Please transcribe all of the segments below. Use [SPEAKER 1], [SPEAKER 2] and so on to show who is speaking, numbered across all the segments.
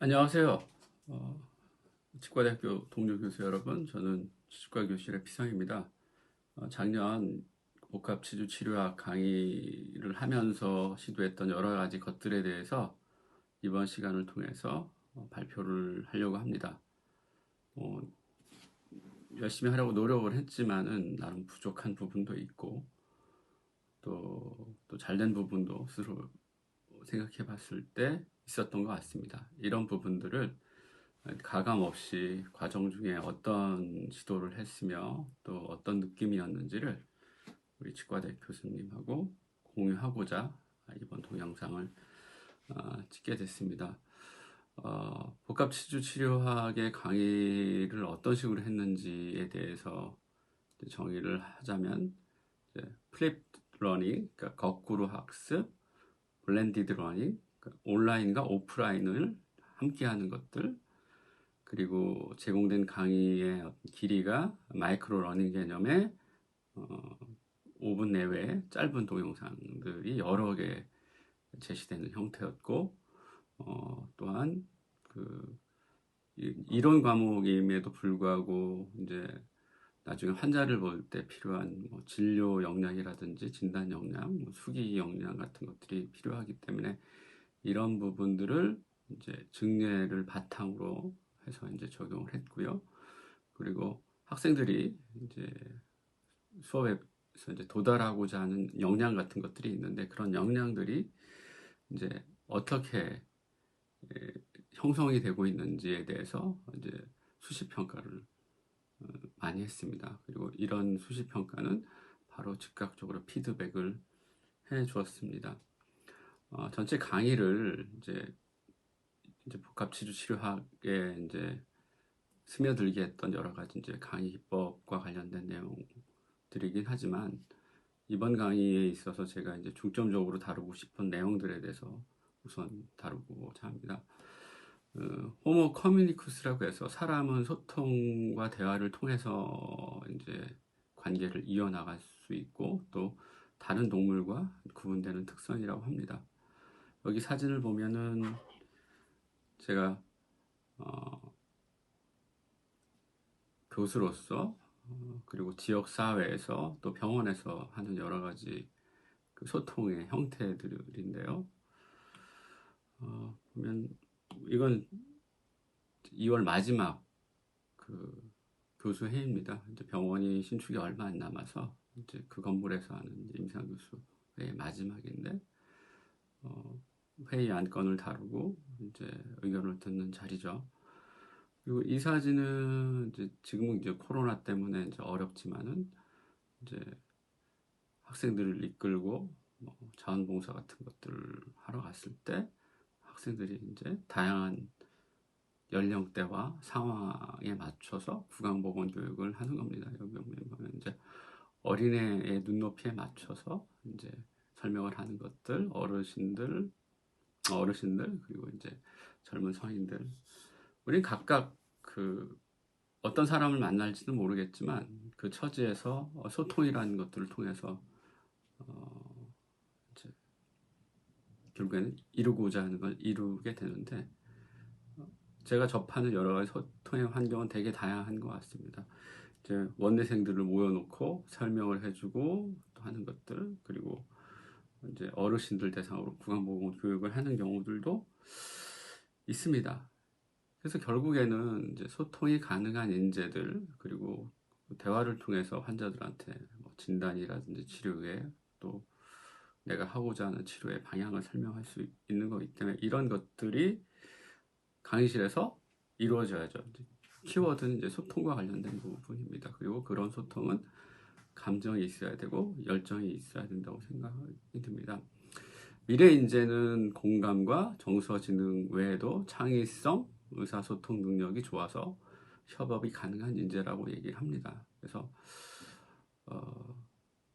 [SPEAKER 1] 안녕하세요. 어, 치과대학교 동료 교수 여러분, 저는 치과 교실의 피상입니다. 어, 작년 복합 치주 치료학 강의를 하면서 시도했던 여러 가지 것들에 대해서 이번 시간을 통해서 어, 발표를 하려고 합니다. 어, 열심히 하려고 노력을 했지만은 나름 부족한 부분도 있고 또, 또 잘된 부분도 스스로 생각해 봤을 때 있었던 것 같습니다. 이런 부분들을 가감 없이 과정 중에 어떤 지도를 했으며 또 어떤 느낌이었는지를 우리 치과대 교수님하고 공유하고자 이번 동영상을 어, 찍게 됐습니다. 어, 복합치주 치료학의 강의를 어떤 식으로 했는지에 대해서 정의를 하자면 플립 러닝, 그러니까 거꾸로 학습, 블렌디드 러닝, 그러니까 온라인과 오프라인을 함께하는 것들, 그리고 제공된 강의의 길이가 마이크로 러닝 개념의 어, 5분 내외 짧은 동영상들이 여러 개 제시되는 형태였고, 어, 또한 그 이론 과목임에도 불구하고 이제 나중에 환자를 볼 때 필요한 뭐 진료 역량이라든지 진단 역량, 뭐 수기 역량 같은 것들이 필요하기 때문에 이런 부분들을 이제 증례를 바탕으로 해서 이제 적용을 했고요. 그리고 학생들이 이제 수업에서 이제 도달하고자 하는 역량 같은 것들이 있는데 그런 역량들이 이제 어떻게 형성이 되고 있는지에 대해서 이제 수시 평가를 어, 많이 했습니다. 그리고 이런 수시 평가는 바로 즉각적으로 피드백을 해 주었습니다. 어, 전체 강의를 이제 이제 복합 치주 치료학에 이제 스며들게 했던 여러 가지 이제 강의 기법과 관련된 내용들이긴 하지만 이번 강의에 있어서 제가 이제 중점적으로 다루고 싶은 내용들에 대해서 우선 다루고자 합니다. 어, 호모 커뮤니쿠스라고 해서 사람은 소통과 대화를 통해서 이제 관계를 이어나갈 수 있고 또 다른 동물과 구분되는 특성이라고 합니다. 여기 사진을 보면은 제가 어, 교수로서 어, 그리고 지역 사회에서 또 병원에서 하는 여러 가지 그 소통의 형태들인데요. 어, 보면 이건 2월 마지막 그 교수 회의입니다. 이제 병원이 신축이 얼마 안 남아서 이제 그 건물에서 하는 임상 교수의 마지막인데 어, 회의 안건을 다루고 이제 의견을 듣는 자리죠. 그리고 이 사진은 이제 지금은 이제 코로나 때문에 이제 어렵지만은 이제 학생들을 이끌고 뭐 자원봉사 같은 것들을 하러 갔을 때 학생들이 이제 다양한 연령대와 상황에 맞춰서 구강보건 교육을 하는 겁니다. 여기 보면 이제 어린애의 눈높이에 맞춰서 이제 설명을 하는 것들, 어르신들, 어르신들 그리고 이제 젊은 성인들 우린 각각 그 어떤 사람을 만날지는 모르겠지만 그 처지에서 소통이라는 것들을 통해서 어 결국에는 이루고자 하는 걸 이루게 되는데 제가 접하는 여러 가지 소통의 환경은 되게 다양한 것 같습니다. 이제 원내생들을 모여놓고 설명을 해주고 또 하는 것들 그리고 이제 어르신들 대상으로 구강보건 교육을 하는 경우들도 있습니다. 그래서 결국에는 이제 소통이 가능한 인재들 그리고 대화를 통해서 환자들한테 뭐 진단이라든지 치료에 또 내가 하고자 하는 치료의 방향을 설명할 수 있는 거기 때문에 이런 것들이 강의실에서 이루어져야죠. 키워드는 이제 소통과 관련된 부분입니다. 그리고 그런 소통은 감정이 있어야 되고 열정이 있어야 된다고 생각이 듭니다. 미래 인재는 공감과 정서지능 외에도 창의성, 의사소통 능력이 좋아서 협업이 가능한 인재라고 얘기를 합니다. 그래서 어,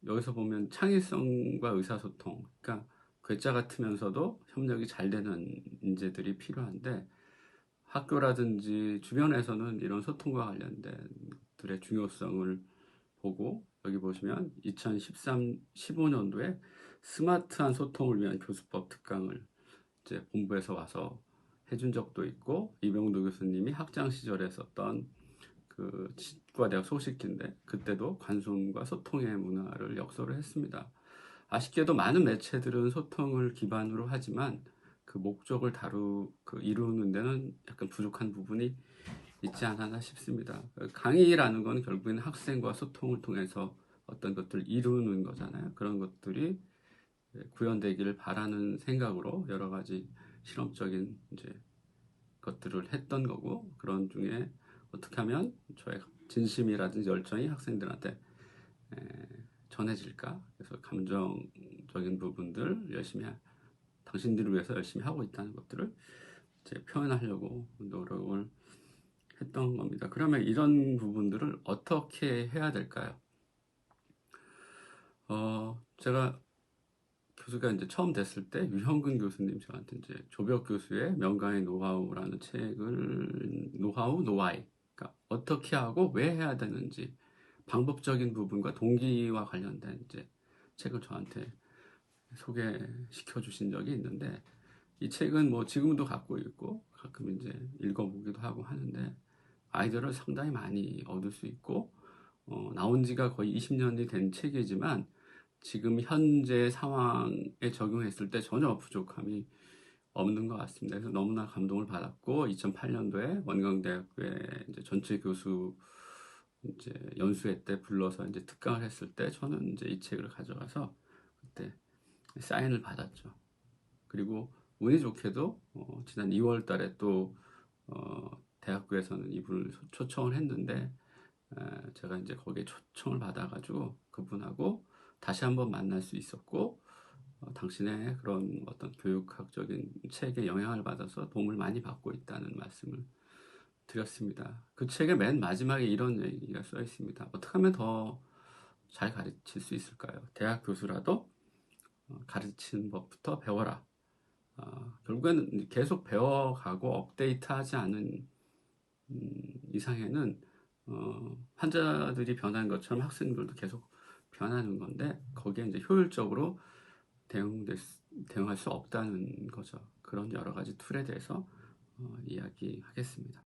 [SPEAKER 1] 여기서 보면 창의성과 의사소통, 그러니까 괴짜 같으면서도 협력이 잘 되는 인재들이 필요한데 학교라든지 주변에서는 이런 소통과 관련된 들의 중요성을 보고 여기 보시면 2013, 15년도에 스마트한 소통을 위한 교수법 특강을 이제 본부에서 와서 해준 적도 있고 이병도 교수님이 학장 시절에 썼던 그 치과대학 소식지인데 그때도 관손과 소통의 문화를 역설을 했습니다. 아쉽게도 많은 매체들은 소통을 기반으로 하지만 그 목적을 다루 그 이루는 데는 약간 부족한 부분이 있지 않았나 싶습니다. 강의라는 건 결국에는 학생과 소통을 통해서 어떤 것들을 이루는 거잖아요. 그런 것들이 구현되기를 바라는 생각으로 여러 가지 실험적인 이제 것들을 했던 거고 그런 중에 어떻게 하면 저의 진심이라든지 열정이 학생들한테 에, 전해질까? 그래서 감정적인 부분들 열심히 하- 당신들을 위해서 열심히 하고 있다는 것들을 이제 표현하려고 노력을 했던 겁니다. 그러면 이런 부분들을 어떻게 해야 될까요? 어, 제가 교수가 이제 처음 됐을 때 유형근 교수님 저한테 이제 조벽 교수의 명강의 노하우라는 책을 노하우 그러니까 어떻게 하고 왜 해야 되는지 방법적인 부분과 동기와 관련된 이제 책을 저한테 소개시켜 주신 적이 있는데 이 책은 뭐 지금도 갖고 있고 가끔 이제 읽어보기도 하고 하는데 아이디어를 상당히 많이 얻을 수 있고 어, 나온 지가 거의 20년이 된 책이지만 지금 현재 상황에 적용했을 때 전혀 부족함이 없는 것 같습니다. 그래서 너무나 감동을 받았고 2008년도에 원광대학교에 이제 전체 교수 이제 연수회 때 불러서 이제 특강을 했을 때 저는 이제 이 책을 가져가서 그때 사인을 받았죠. 그리고 운이 좋게도 어, 지난 2월 달에 또 어, 대학교에서는 이분을 초청을 했는데 에, 제가 이제 거기에 초청을 받아가지고 그분하고 다시 한번 만날 수 있었고 어, 당신의 그런 어떤 교육학적인 책에 영향을 받아서 도움을 많이 받고 있다는 말씀을 드렸습니다. 그 책의 맨 마지막에 이런 얘기가 써 있습니다. 어떻게 하면 더 잘 가르칠 수 있을까요? 대학 교수라도 어, 가르치는 법부터 배워라. 어, 결국에는 계속 배워가고 업데이트하지 않은 음, 이상에는 어, 환자들이 변한 것처럼 학생들도 계속 변하는 건데 거기에 이제 효율적으로 대응될 수- 대응할 수 없다는 거죠. 그런 여러 가지 툴에 대해서 어, 이야기하겠습니다.